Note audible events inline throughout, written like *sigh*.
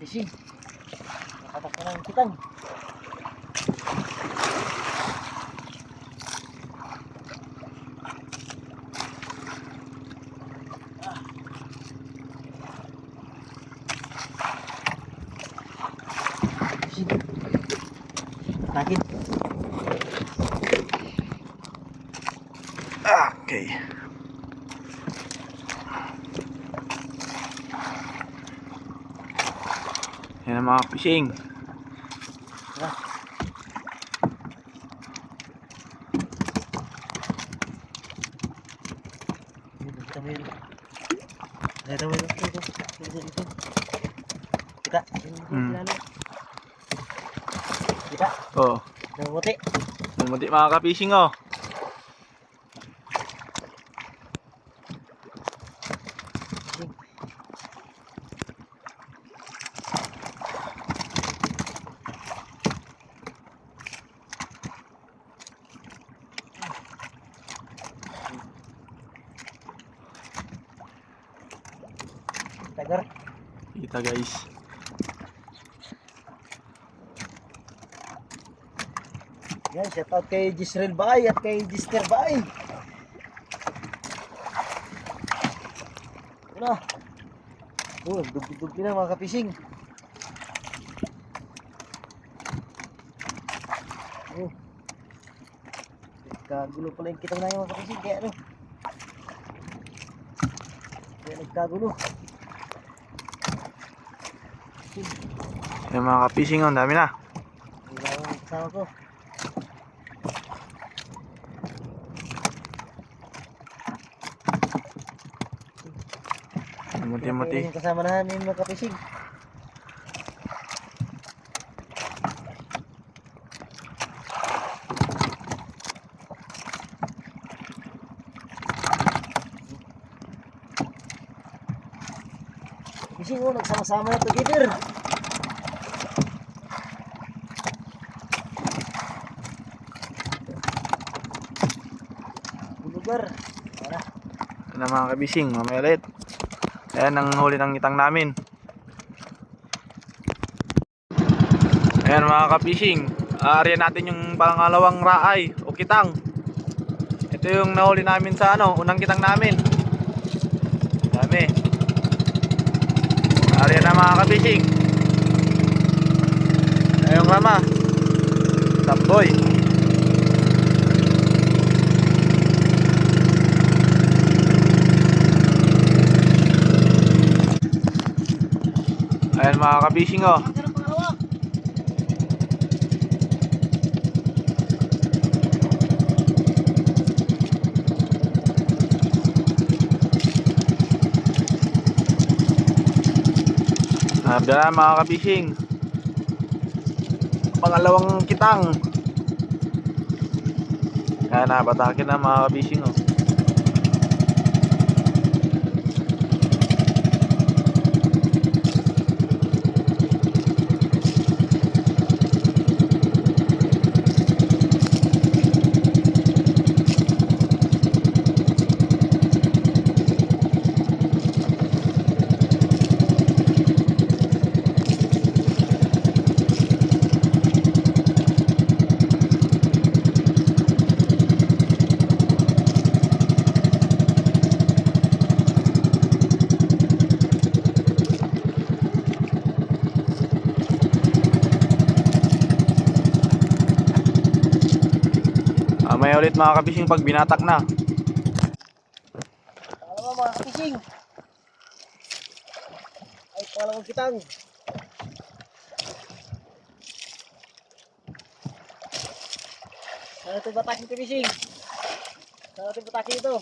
fishing. Nakatak na ng kitang. Yan ang mga fishing. Kita Hmm. Kita. Oh, Namuti. bumuti mga ka-fishing oh. Kita guys. Yan, shout out kay Gisrel Bay at kay Gister Bay. Ano? Oh, dug-dug na mga kapising. Oh. Nagkagulo pala yung kitang na yung mga kapising. Kaya ano? Kaya nagkagulo. Yan mga ka-fishing oh, ang dami na. Kasama ko. Muti-muti. Yung kasama namin mga kapising. Fishing oh, nagsama-sama na together. Yung Ang mga ka-fishing, mamaya ulit. Ayan ang huli ng itang namin. Ayan mga ka-fishing. Aariyan natin yung pangalawang raay o kitang. Ito yung nahuli namin sa ano, unang kitang namin. Dami. Aariyan na mga ka-fishing. Ayong rama. Tamboy. Ayan mga ka-fishing oh. Pangalawa. Nabdala mga ka-fishing. Pangalawang kitang. Kaya napatakin na mga ka-fishing oh. May ulit mga ka-fishing pag binatak na. Pangalawa mga kapising. Ay, pangalawang kitang. Sana ito batakin kapising. Sana ito batakin *laughs* ito.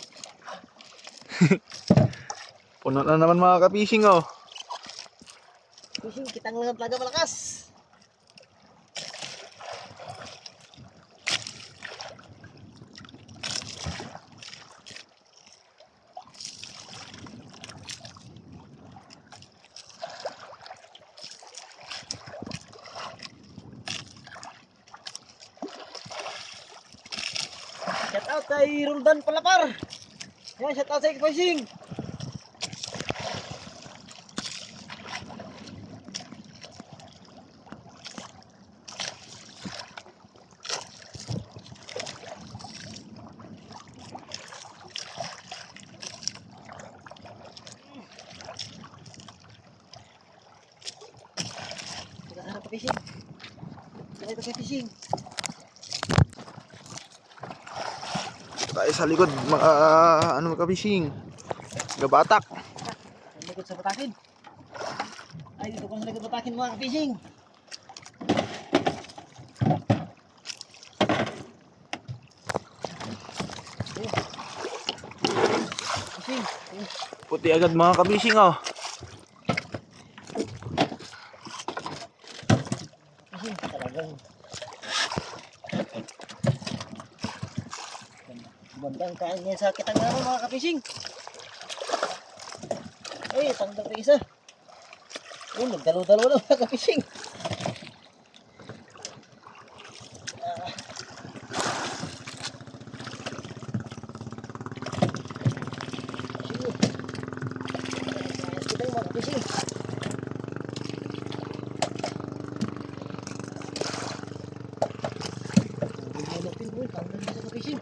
Puno na naman mga ka-fishing oh. Fishing, kitang lang ang plaga malakas. Ayan, shout out sa Ikpasing. Harap ka fishing. Harap fishing. Tayo sa likod, mga ano mga fishing. Gabatak. Likod sa batakin. Ay, dito ko sa likod batakin mga fishing. Fishing. Puti agad mga kabishing oh. Fishing. Talagang. Bandang kain niya sa kitang araw mga kapishing. Ay, tanggal pa isa. Oh, nagdalo-dalo na mga kapishing. Ah. Sige. Ayos kita yung mga kapishing. Bumulupin ko, tanggal na sa kapishing.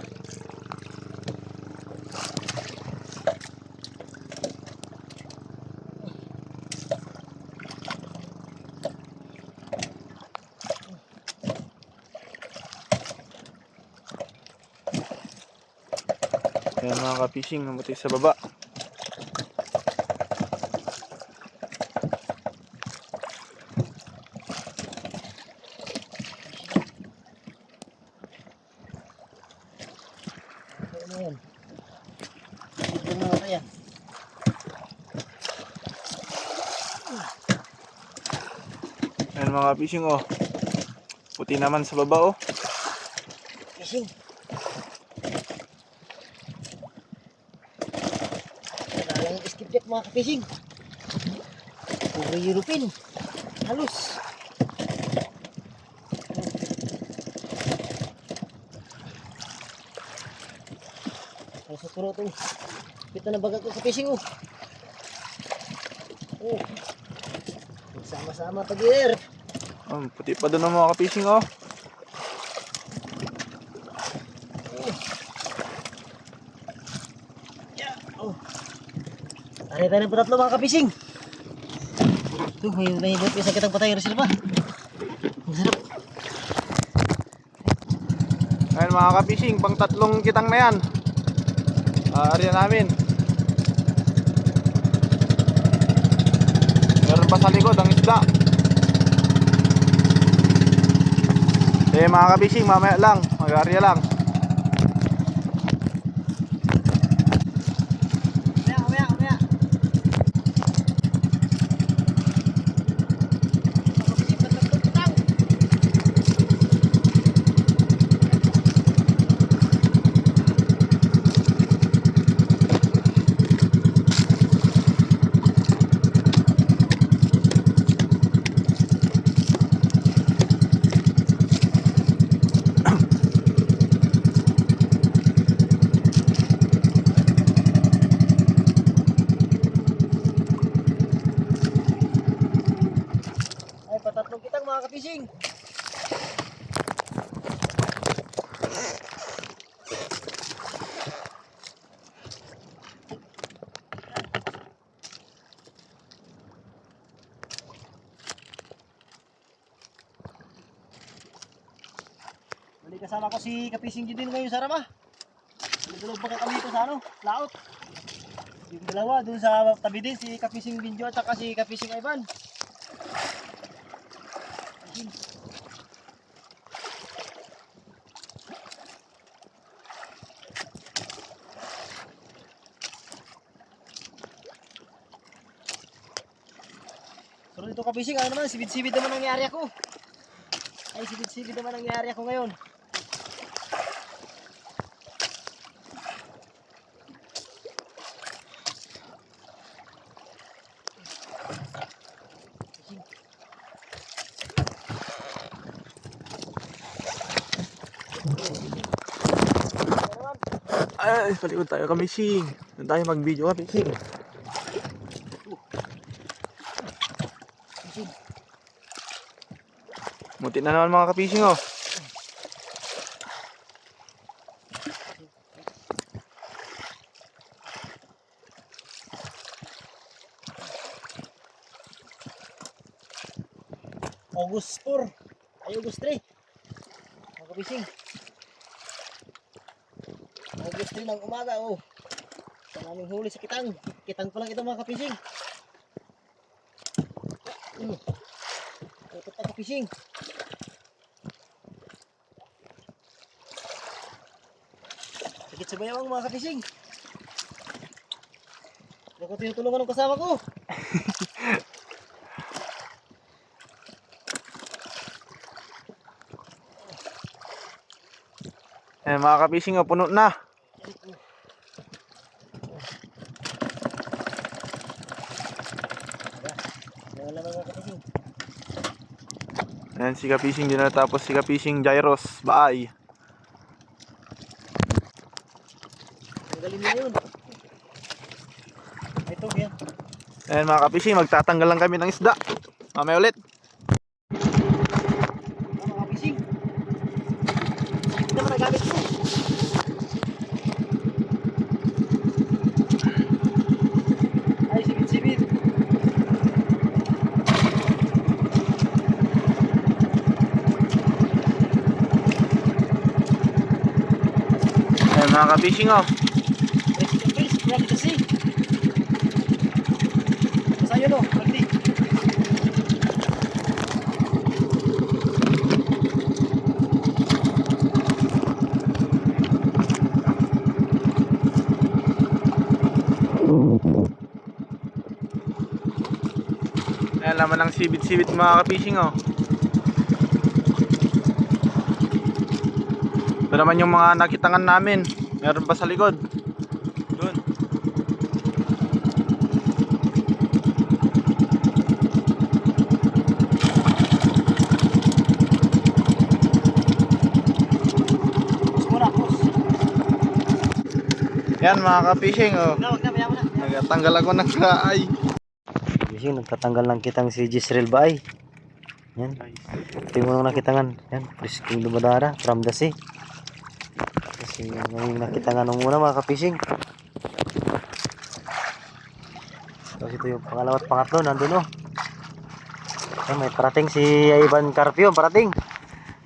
Ayan mga ka-fishing, namuti sa baba. Ayan mga ka-fishing oh. Puti naman sa baba oh. Fishing. Mga ka-fishing. Puro European. Halos. Halos sa puro itong kita na bagat ko sa fishing oh. Oh. Sama-sama pag-air. Oh, puti pa doon ang mga ka-fishing oh. Tari tayo ng patatlo mga kapising. Ito, may nahibot yung sakit ang patay sila pa. Ang sarap. Ayan mga ka-fishing, pang tatlong kitang na yan. Ah, area namin. Meron pa sa likod ang isda. Eh mga ka-fishing, mamaya lang. Mag-area lang. Kapising. Bali kasama ko si Kapising din ngayon sa Rama. Nagulog pa kami ito sa ano, laot. Yung dalawa, dun sa tabi din, si Kapising Binjo at saka si Kapising Ivan. Pero dito kabising, ano naman, sibid-sibid naman ang nangyari ako. Ay, sibid-sibid naman ang nangyari ako ngayon. Ay, palikod tayo ka-fishing. Doon tayo mag-video ka-fishing. Muti na naman mga ka-fishing oh. August 4. Ay, August 3. Mga kapising. August 3 ng umaga, oh. Ito naming huli sa kitang. Kitang pa lang ito mga kapising. Ito pa kapising. Sakit sa bayawang mga kapising. Hindi ko tinutulungan ng kasama ko. Ayan *laughs* mga kapising, oh, na. Wala na mga kapising. Ayan si kapising din natapos si kapising Jairos. Baay. Tanggalin mo yun. Ito, yan. Ayan mga kapising, magtatanggal lang kami ng isda. Mamaya ulit. Mga kapising. Ito naman ang gamit ko. Ay, sibit-sibit. Ayan mga kapising oh. Rest in peace, grabe kasi. Basta yun o, Aldi. Ayan laman ng sibit-sibit mga kapising oh. Ito naman yung mga nakitangan namin. Meron pa sa likod. Doon. Yan mga kapising oh. Mo. Nagtanggal ako ng kaay. Kasi nagtatanggal lang kitang si Gisrel Baay. Yan. Ito yung mga nakitangan. Yan. Prisking dumadara from the sea. Kasi yan yung nakitangan nung una mga kapising. Tapos ito yung pangalawa at pangatlo. Nandun o. Yan, may parating si Ivan Carpio. Parating.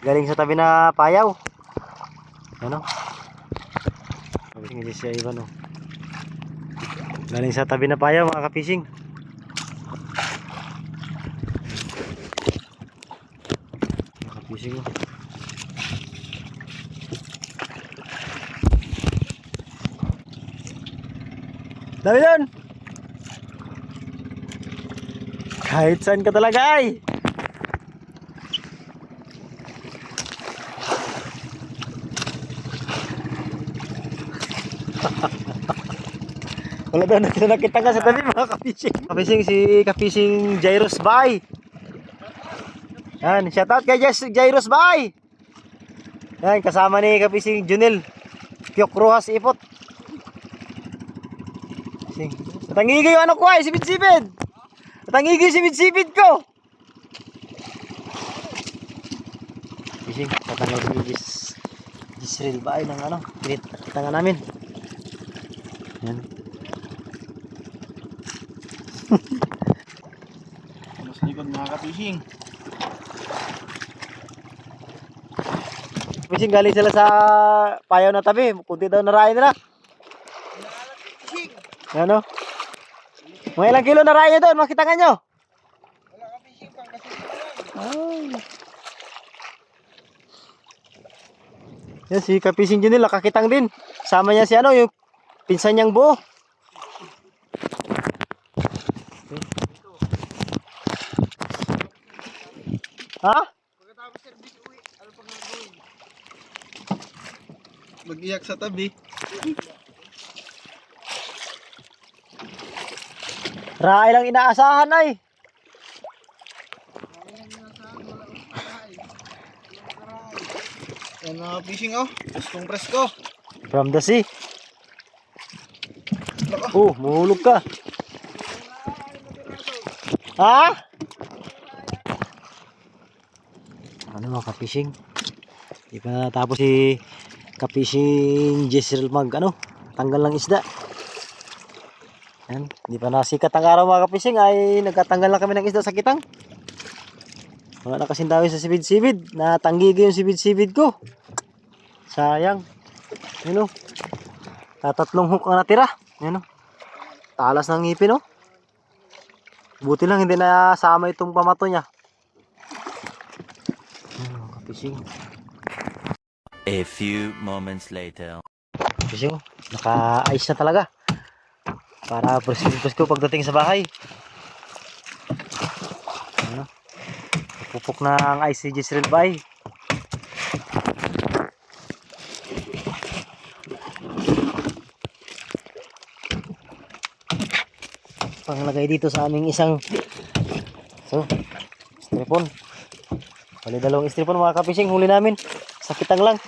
Galing sa tabi na payaw. Ano? Kapising hindi si Ivan o. Galing sa tabi na payaw mga kapising. Nakapising mo. Dami doon! Kahit saan ka talaga ay! *laughs* Wala daw nakita nakita ka sa tabi mga kapising. Kapising si Kapising Jairus Bay. Yan, shoutout kay Jas- Jairus Bay. Yan, kasama ni Kapising Junel. Pyok Rojas Ipot. Sing. Natangigi yung ano ko ay, sibid-sibid. Natangigi yung sibid-sibid ko. Kapising, tatanggal ni Gis. Gisril Bay ng ano, pinit kita nga namin. Yan. Ano sa likod mga kapising? Kapising galing sila sa payaw na tabi. Kunti daw narayan nila. Ano? Mga ilang kilo narayan nyo doon, makita nga nyo. Ay. Yan si Kapising Junil, nakakitang din. Sama niya si ano, yung pinsan niyang buo. Ha? Mag-iyak sa tabi. Raay lang inaasahan ay. Yan mga kapising oh. Preskong presko. From the sea. Oh, mahulog ka. Ha? Ano mga kapishing? Di pa natapos si kapishing Jezreel mag ano, tanggal ng isda. Yan, di pa nasikat ang araw mga kapishing ay nagkatanggal na kami ng isda sa kitang. Wala na kasing dami sa sibid-sibid. Natanggigi yung sibid-sibid ko. Sayang. Yun o. Tatatlong hook ang natira. Yun o. Talas ng ngipin o. Buti lang hindi na sama itong pamato niya. Mga kapising. A few moments later. Kapising, naka-ice na talaga. Para presko ko pagdating sa bahay. Ano? Pupuk na ang si Jisrael Bay. Panglagay dito sa aming isang so, stripon. Bali dalawang stripon mga kapising huli namin. Sakitang lang.